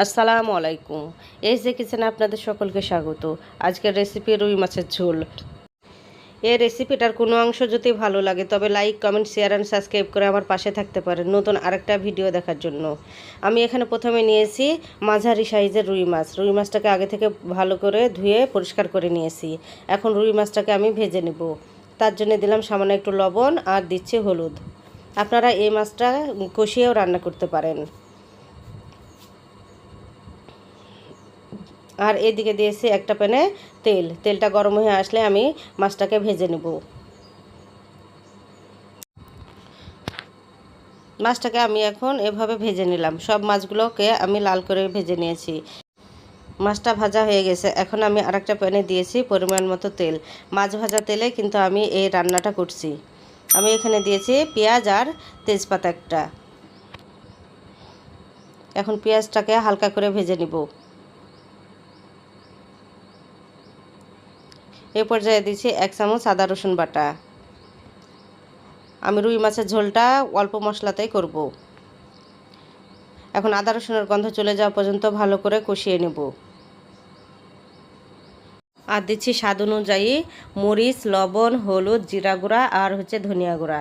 আসসালামু আলাইকুম। এই যে কিচেনে আপনাদের সকলকে স্বাগত। আজকের রেসিপি রুই মাছের ঝোল। এই রেসিপিটার কোনো অংশ যদি ভালো লাগে, তবে like comment share and subscribe করে আমার পাশে থাকতে পারেন নতুন আরেকটা ভিডিও দেখার জন্য। আমি এখানে প্রথমে নিয়েছি মাঝারি সাইজের রুই মাছ। রুই মাছটাকে আগে থেকে ভালো করে ধুয়ে পরিষ্কার করে নিয়েছি। এখন রুই মাছটাকে আমি ভেজে নেব। তার জন্য দিলাম সামান্য একটু লবণ আর দিচ্ছি হলুদ। আপনারা এই মাছটা কষিয়েও রান্না করতে পারেন। আর এদিকে দিয়েছি একটা প্যানে তেল। তেলটা গরম হয়ে আসলে আমি মাছটাকে ভেজে নেব। মাছটাকে আমি এখন এভাবে ভেজে নিলাম। সব মাছগুলোকে আমি লাল করে ভেজে নিয়েছি। মাছটা ভাজা হয়ে গেছে। এখন আমি আরেকটা প্যানে দিয়েছি পরিমাণ মতো তেল। মাছ ভাজা তেলে কিন্তু আমি এই রান্নাটা করছি। আমি এখানে দিয়েছি পেঁয়াজ আর তেজপাতা একটা। এখন পেঁয়াজটাকে হালকা করে ভেজে নিব। এ পর্যায়ে দিচ্ছি এক চামচ আদা রসুন বাটা। আমি রুই মাছের ঝোলটা অল্প মশলাতেই করব। এখন আদা রসুনের গন্ধ চলে যাওয়া পর্যন্ত ভালো করে কষিয়ে নেব। আর দিচ্ছি স্বাদ অনুযায়ী মরিচ, লবণ, হলুদ, জিরা গুঁড়া আর হচ্ছে ধনিয়া গুঁড়া।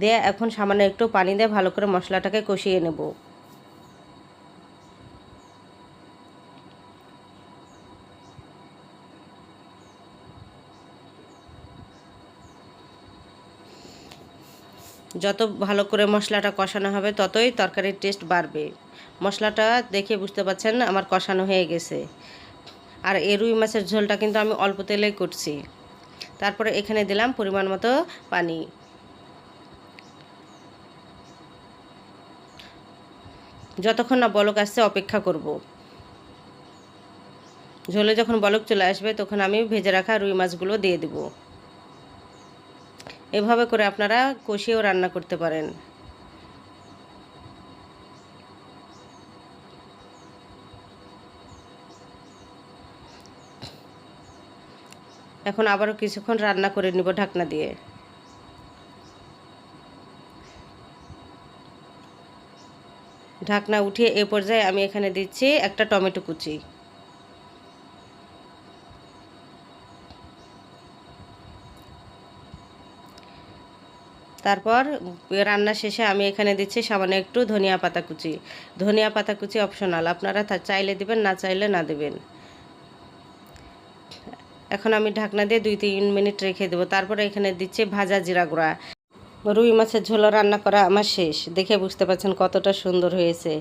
দিয়ে এখন সামান্য একটু পানি দিয়ে ভালো করে মশলাটাকে কষিয়ে নেব। যত ভালো করে মশলাটা কষানো হবে, ততই তরকারির টেস্ট বাড়বে। মশলাটা দেখে বুঝতে পারছেন আমার কষানো হয়ে গেছে। আর এই রুই মাছের ঝোলটা কিন্তু আমি অল্প তেলেই করছি। তারপরে এখানে দিলাম পরিমাণ মতো পানি। যতক্ষণ না বলক আসছে, অপেক্ষা করব। ঝোলে যখন বলক চলে আসবে, তখন আমি ভেজে রাখা রুই মাছগুলো দিয়ে দেবো। এভাবে করে আপনারা কষিয়েও রান্না করতে পারেন। এখন আবারও কিছুক্ষণ রান্না করে নিব ঢাকনা দিয়ে। ঢাকনা উঠিয়ে এ পর্যায়ে আমি এখানে দিচ্ছি একটা টমেটো কুচি। তারপর রান্না শেষে আমি এখানে দিচ্ছি সামান্য একটু ধনিয়া পাতা কুচি। ধনিয়া পাতা কুচি অপশনাল আপনারা চাইলে দিবেন, না চাইলে না দেবেন। এখন আমি ঢাকনা দিয়ে দুই তিন মিনিট রেখে দেবো। তারপরে এখানে দিচ্ছি ভাজা জিরা গুঁড়া। রুই মাছের ঝোল রান্না করা আমার শেষ। দেখে বুঝতে পারছেন কতটা সুন্দর হয়েছে।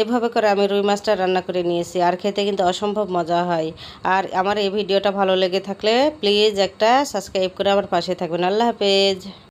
এভাবে করে আমি রুই মাছটা রান্না করে নিয়েছি। আর খেতে কিন্তু অসম্ভব মজা হয়। আর আমার এই ভিডিওটা ভালো লেগে থাকলে প্লিজ একটা সাবস্ক্রাইব করে আমার পাশে থাকবেন। আল্লাহ হাফেজ।